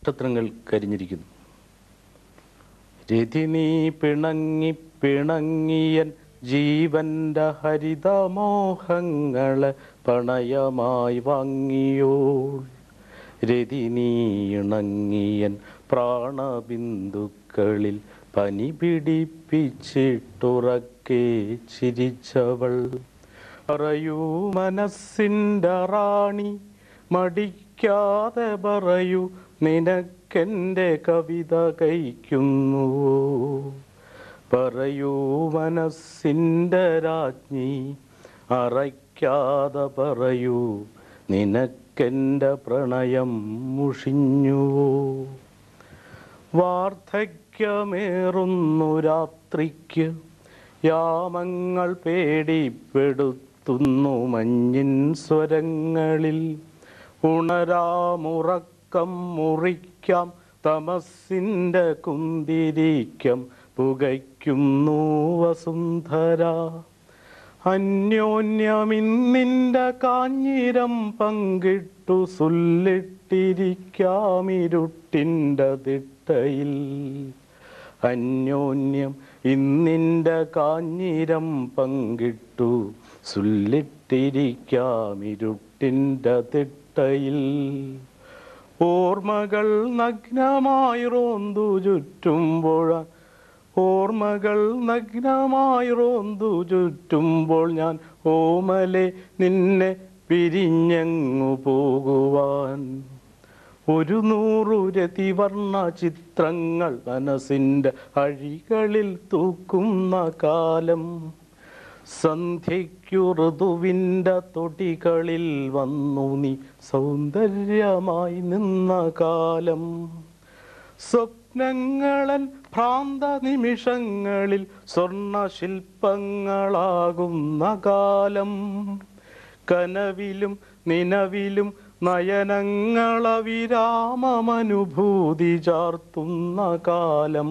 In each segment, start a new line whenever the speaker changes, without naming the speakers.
നക്ഷത്രങ്ങൾ കരിഞ്ഞിരിക്കുന്നു. രതിനീ പിണങ്ങി പിണങ്ങിയൻ ജീവന്റെ ഹരിതമോഹങ്ങളെ പണയമായി വാങ്ങിയോൾ. ഇണങ്ങിയൻ പ്രാണബിന്ദുക്കളിൽ പനി പിടിപ്പിച്ചിട്ടുറക്കെ ചിരിച്ചവൾ. പറയൂ മനസ്സിന്റെ റാണി മടിക്കാതെ പറയൂ നിനക്കെന്റെ കവിത കഴിക്കുന്നുവോ പറയൂ മനസ്സിന്റെ രാജ്ഞി അറയ്ക്കാതെ പറയൂ നിനക്കെന്റെ പ്രണയം മുഷിഞ്ഞുവോ വാർദ്ധക്യമേറുന്നു രാത്രിക്ക് യാമങ്ങൾ പേടിപ്പെടുത്തുന്നു മഞ്ഞിൻ സ്വരങ്ങളിൽ. ഉണരാമുറക്കം മുറിക്കാം തമസിന്റെ കുന്തിരിക്കം പുകയ്ക്കുന്നു വസുന്ധര. അന്യോന്യമിന്നിന്റെ കാഞ്ഞിരം പങ്കിട്ടു സുല്ലിട്ടിരിക്കാമിരുട്ടിന്റെ തിട്ടയിൽ. അന്യോന്യം ഇന്നിന്റെ കാഞ്ഞിരം പങ്കിട്ടു സുല്ലിട്ടിരിക്കാമിരുട്ടിന്റെ തിട്ടയിൽ. ഓർമ്മകൾ നഗ്നമായി റോന്തു ചുറ്റുമ്പോൾ ഓർമ്മകൾ നഗ്നമായി റോന്തു ചുറ്റുമ്പോൾ ഞാൻ ഓമലെ നിന്നെ പിരിഞ്ഞങ്ങു പോകുവാൻ. ഒരു നൂറു രതിവർണ ചിത്രങ്ങൾ മനസ്സിന്റെ അഴികളിൽ തൂക്കുന്ന കാലം. സന്ധ്യയ്ക്കു ഋതുവിന്റെ തൊടികളിൽ വന്നു നീ സൗന്ദര്യമായി നിന്ന കാലം. സ്വപ്നങ്ങളൻ ഭ്രാന്ത നിമിഷങ്ങളിൽ സ്വർണ ശില്പങ്ങളാകുന്ന കാലം. കനവിലും നിനവിലും നയനങ്ങളവിരാമമനുഭൂതി ചാർത്തുന്ന കാലം.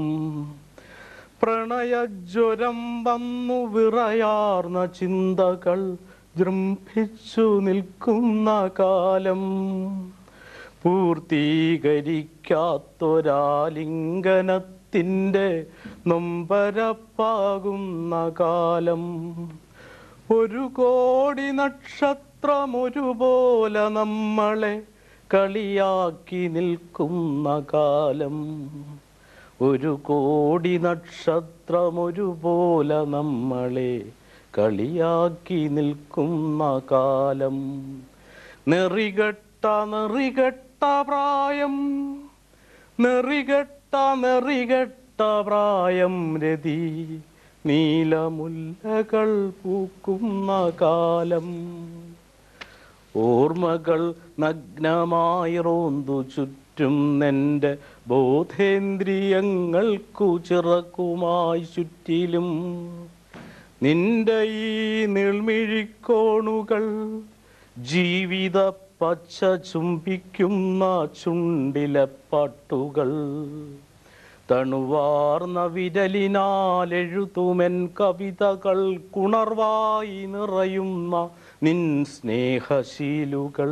പ്രണയജ്വരം വന്നു വിറയാർന്ന ചിന്തകൾ ജൃംഭിച്ചു നിൽക്കുന്ന കാലം. പൂർത്തീകരിക്കാത്തൊരാലിംഗനത്തിന്റെ നൊമ്പരപ്പാകുന്ന കാലം. ഒരു കോടി നക്ഷത്രം ഒരുപോലെ നമ്മളെ കളിയാക്കി നിൽക്കുന്ന കാലം. ഒരു കോടി നക്ഷത്രം ഒരുപോലെ നമ്മളെ കളിയാക്കി നിൽക്കുന്ന കാലം. നെറികെട്ട നെറികെട്ട പ്രായം. നെറികെട്ട നെറികെട്ട പ്രായം രതി. നീലമുല്ലകൾ പൂക്കുന്ന കാലം. ഓർമ്മകൾ നഗ്നമായി റോന്തു ചുറ്റും നിന്റെ ബോധേന്ദ്രിയങ്ങൾക്കു ചിറക്കുമായി ചുറ്റിലും നിന്റെ ഈ നിൾമിഴിക്കോണുകൾ ജീവിത പച്ച ചുംബിക്കുന്ന ചുണ്ടിലെ പാട്ടുകൾ. തണുവാർന്ന വിരലിനാൽ എഴുതുമെൻ കവിതകൾ കുണർവായി നിറയുന്ന നിൻ സ്നേഹശീലുകൾ.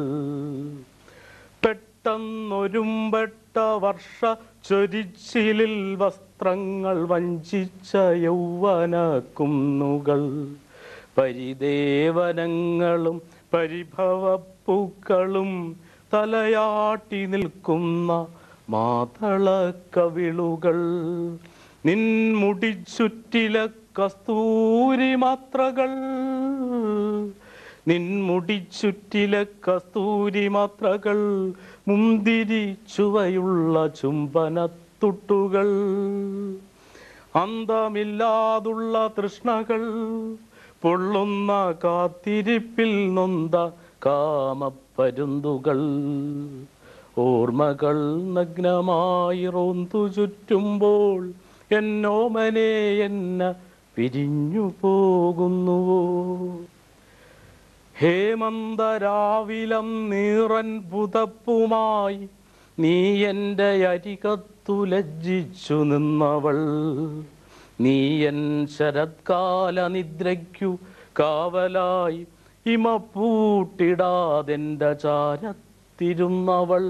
പെട്ടെന്നൊരുമ്പെട്ട വർഷ ചൊരിച്ചിലിൽ വസ്ത്രങ്ങൾ വഞ്ചിച്ച യൗവന കുന്നുകൾ പരിദേവനങ്ങളും പരിഭവപ്പൂക്കളും തലയാട്ടി നിൽക്കുന്ന മാതള കവിളുകൾ നിൻ ചുറ്റില കസ്തൂരി മാത്രകൾ നിൻ ചുറ്റിലെ കസ്തൂരി മാത്രകൾ മുന്തിരി ചുവയുള്ള ചുംബനത്തുട്ടുകൾ അന്തമില്ലാതുള്ള തൃഷ്ണകൾ പൊള്ളുന്ന കാത്തിരിപ്പിൽ നൊന്ത കാമപ്പരുന്തുകൾ. ഓർമ്മകൾ നഗ്നമായി റോന്തു ചുറ്റുമ്പോൾ എന്നോമനെ എന്ന പിരിഞ്ഞു പോകുന്നുവോ ഹേമന്തരാവിലം നീറൻ പുതപ്പുമായി നീ എന്റെ അരികത്തു ലജ്ജിച്ചു നിന്നവൾ. നീ എൻ ശരത്കാല നിദ്രയ്ക്കു കാവലായി ഇമ പൂട്ടിടാതെന്റെ ചാരത്തിരുന്നവൾ.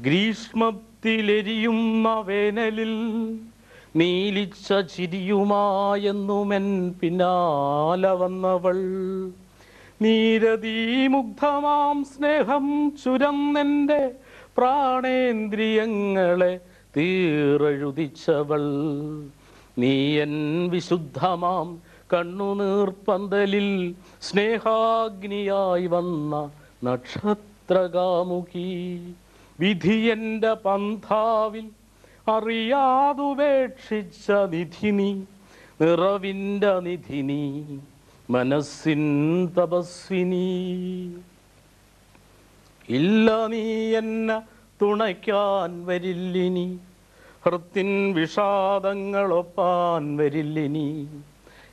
ഗ്രീഷ്മത്തിലെരിയുന്ന വേനലിൽ നീലിച്ച ചിരിയുമായെന്നുമെൻ പിന്നാലെ വന്നവൾ. നീരതീമുഗ്ധമാം സ്നേഹം ചുരന്നെന്റെ പ്രാണേന്ദ്രിയങ്ങളെ തീറെഴുതിച്ചവൾ. നീയൻ വിശുദ്ധമാം കണ്ണുനീർപ്പന്തലിൽ സ്നേഹാഗ്നിയായി വന്ന നക്ഷത്രകാമുകി. എന്റെ പന്ഥാവിൽ അറിയാതുപേക്ഷിച്ച നിധിനി നിറവിന്റെ നിധി നീ. മനസ്സിൻ തപസ്വിനി ഇല്ല നീ എന്നെ തുണയ്ക്കാൻ വരില്ലിനി. ഹൃത്തിൻ വിഷാദങ്ങളൊപ്പാൻ വരില്ലിനി.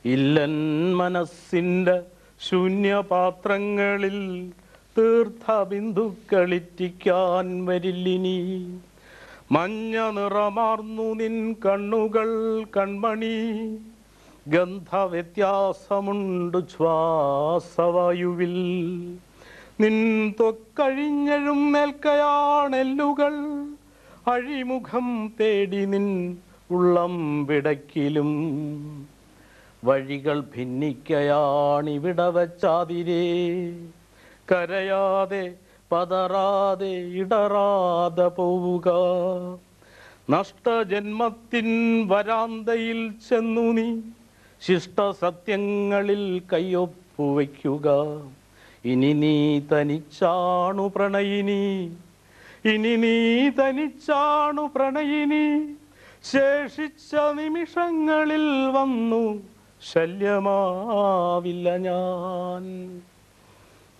ഇല്ലൻ മനസ്സിന്റെ ശൂന്യപാത്രങ്ങളിൽ തീർത്ഥബിന്ദുക്കളിറ്റിക്കാൻ വരില്ലിനി. മഞ്ഞ നിറമാർന്നു നിൻ കണ്ണുകൾ കൺമണി. ഗന്ധവ്യത്യാസമുണ്ട് ശ്വാസവായുവിൽ. നിൻ തൊക്കഴിഞ്ഞഴും മേൽക്കയാണെല്ലുകൾ അഴിമുഖം തേടി നിൻ ഉള്ളം വിടക്കിലും വഴികൾ ഭിന്നിക്കയാണിവിട വച്ചാതിരേ കരയാതെ പതറാതെ ഇടറാതെ പോവുക. നഷ്ടജന്മത്തിൻ വരാന്തയിൽ ചെന്നു നീ ശിഷ്ടസത്യങ്ങളിൽ കയ്യൊപ്പുവയ്ക്കുക ഇനി നീ തനിച്ചാണു പ്രണയിനി. ഇനി നീ തനിച്ചാണു പ്രണയിനി. ശേഷിച്ച നിമിഷങ്ങളിൽ വന്നു. ശല്യമാവില്ല ഞാൻ.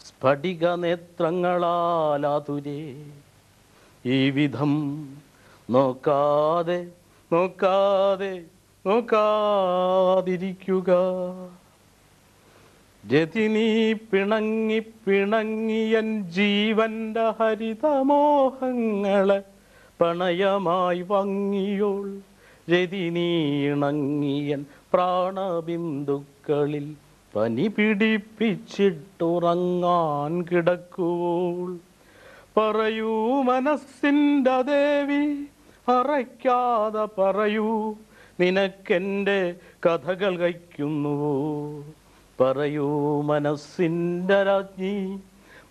സ്ഫടിക നേത്രങ്ങളാലാതുരേ ഈ വിധം നോക്കാതെ നോക്കാതെ നോക്കാതിരിക്കുക. ജതിനി പിണങ്ങി പിണങ്ങിയൻ ജീവന്റെ ഹരിതമോഹങ്ങളെ പണയമായി വങ്ങിയോൾ. രതി നീ ഇണങ്ങിയൻ പ്രാണബിന്ദുക്കളിൽ പനി പിടിപ്പിച്ചിട്ടുറങ്ങാൻ കിടക്കുവോൾ. പറയൂ മനസ്സിന്റെ ദേവി അറയ്ക്കാതെ പറയൂ നിനക്കെന്റെ കഥകൾ കഴിക്കുന്നുവോ പറയൂ മനസ്സിന്റെ രാജ്ഞി.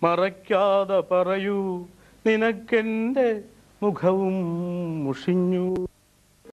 മറയ്ക്കാതെ പറയൂ നിനക്കെന്റെ മുഖവും മുഷിഞ്ഞു.